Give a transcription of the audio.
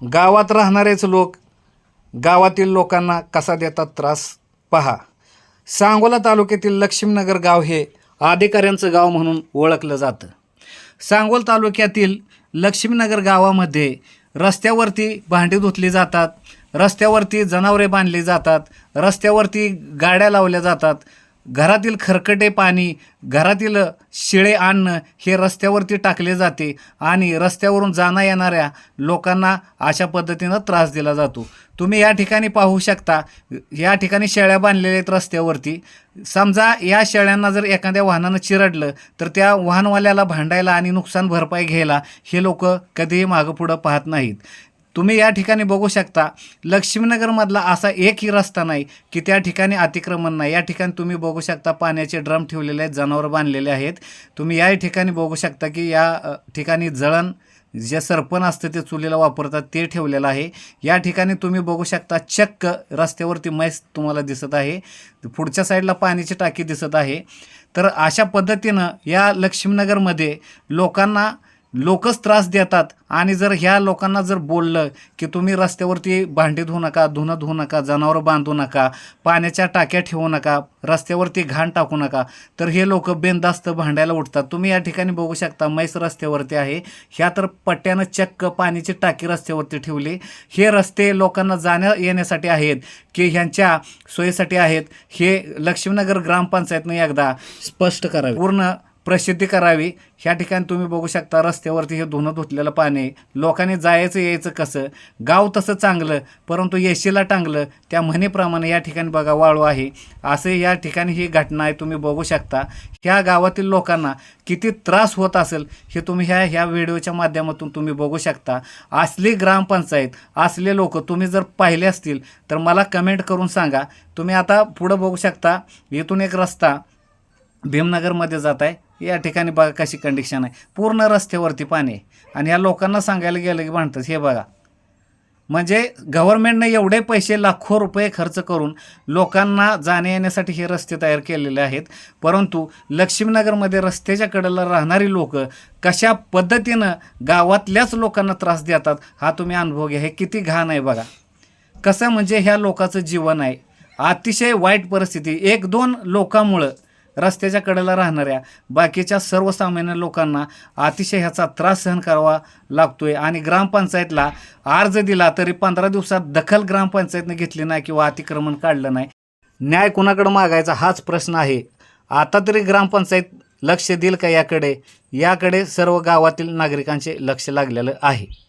गावात राहणारेच लोक गावातील लोकांना कसा देतात त्रास? पहा. सांगोला तालुक्यातील लक्ष्मीनगर गाव हे अधिकाऱ्यांचं गाव म्हणून ओळखलं जातं. सांगोल तालुक्यातील लक्ष्मीनगर गावामध्ये रस्त्यावरती भांडी धुतली जातात रस्त्यावरती जनावरे बांधली जातात रस्त्यावरती गाड्या लावल्या जातात घरातील खरकटे पाणी घरातील शिळे अन्न हे रस्त्यावरती टाकले जाते आणि रस्त्यावरून जाणं येणाऱ्या लोकांना अशा पद्धतीनं त्रास दिला जातो. तुम्ही या ठिकाणी पाहू शकता या ठिकाणी शेळ्या बांधलेल्या आहेत रस्त्यावरती. समजा या शेळ्यांना जर एखाद्या वाहनानं चिरडलं तर त्या वाहनवाल्याला भांडायला आणि नुकसान भरपाई घ्यायला हे लोक कधीही मागं पुढं पाहत नाहीत. तुम्ही या ठिकाणी बघू शकता लक्ष्मीनगरमधला असा एकही रस्ता नाही की त्या ठिकाणी अतिक्रमण नाही. या ठिकाणी तुम्ही बघू शकता पाण्याचे ड्रम ठेवलेले आहेत जनावर बांधलेले आहेत. तुम्ही या ठिकाणी बघू शकता की या ठिकाणी जळण जे सरपण असतं ते चुलीला वापरतात ते ठेवलेलं आहे. या ठिकाणी तुम्ही बघू शकता चक्क रस्त्यावरती मैस तुम्हाला दिसत आहे. पुढच्या साईडला पाण्याची टाकी दिसत आहे. तर अशा पद्धतीनं या लक्ष्मीनगरमध्ये लोकांना लोकच त्रास देतात. आणि जर ह्या लोकांना जर बोललं की तुम्ही रस्त्यावरती भांडी धुवू नका धुणं धुवू नका जनावरं बांधू नका पाण्याच्या टाक्या ठेवू नका रस्त्यावरती घाण टाकू नका तर हे लोक बेंदास्त भांडायला उठतात. तुम्ही या ठिकाणी बघू शकता मैस रस्त्यावरती आहे. ह्या तर पट्ट्यानं चक्क पाण्याची टाकी रस्त्यावरती ठेवली. हे रस्ते लोकांना जाण्या येण्यासाठी आहेत की ह्यांच्या सोयीसाठी आहेत हे लक्ष्मीनगर ग्रामपंचायतनं एकदा स्पष्ट करावे. पूर्ण प्रसिद्धी करावी. ह्या ठिकाणी तुम्ही बघू शकता रस्त्यावरती हे धुणं धुतलेलं पाणी आहे. लोकांनी जायचं यायचं कसं? गाव तसं चांगलं परंतु येशीला टांगलं त्या म्हणीप्रमाणे या ठिकाणी बघा वाळू आहे. असं या ठिकाणी ही घटना आहे तुम्ही बघू शकता. ह्या गावातील लोकांना किती त्रास होत असेल हे तुम्ही ह्या ह्या व्हिडिओच्या माध्यमातून तुम्ही बघू शकता. असली ग्रामपंचायत असले लोक तुम्ही जर पाहिले असतील तर मला कमेंट करून सांगा. तुम्ही आता पुढं बघू शकता इथून एक रस्ता भीमनगरमध्ये जात आहे. या ठिकाणी बघा कशी कंडिशन आहे. पूर्ण रस्त्यावरती पाणी आहे. आणि या लोकांना सांगायला गेलं की म्हणतात हे बघा म्हणजे गव्हर्नमेंटनं एवढे पैसे लाखो रुपये खर्च करून लोकांना जाण्या येण्यासाठी हे रस्ते तयार केलेले आहेत. परंतु लक्ष्मीनगरमध्ये रस्त्याच्या कडेला राहणारी लोक कशा पद्धतीनं गावातल्याच लोकांना त्रास देतात हा तुम्ही अनुभव घ्या. हे किती घाण आहे बघा. कसं म्हणजे ह्या लोकांचं जीवन आहे. अतिशय वाईट परिस्थिती. एक दोन लोकांमुळं रस्त्याच्या कडेला राहणाऱ्या बाकीच्या सर्वसामान्य लोकांना अतिशय ह्याचा त्रास सहन करावा लागतोय. आणि ग्रामपंचायतला अर्ज दिला तरी पंधरा दिवसात दखल ग्रामपंचायतनं घेतली नाही किंवा अतिक्रमण काढलं नाही. न्याय कुणाकडं मागायचा हाच प्रश्न आहे. आता तरी ग्रामपंचायत लक्ष देईल का याकडे? याकडे सर्व गावातील नागरिकांचे लक्ष लागलेलं आहे.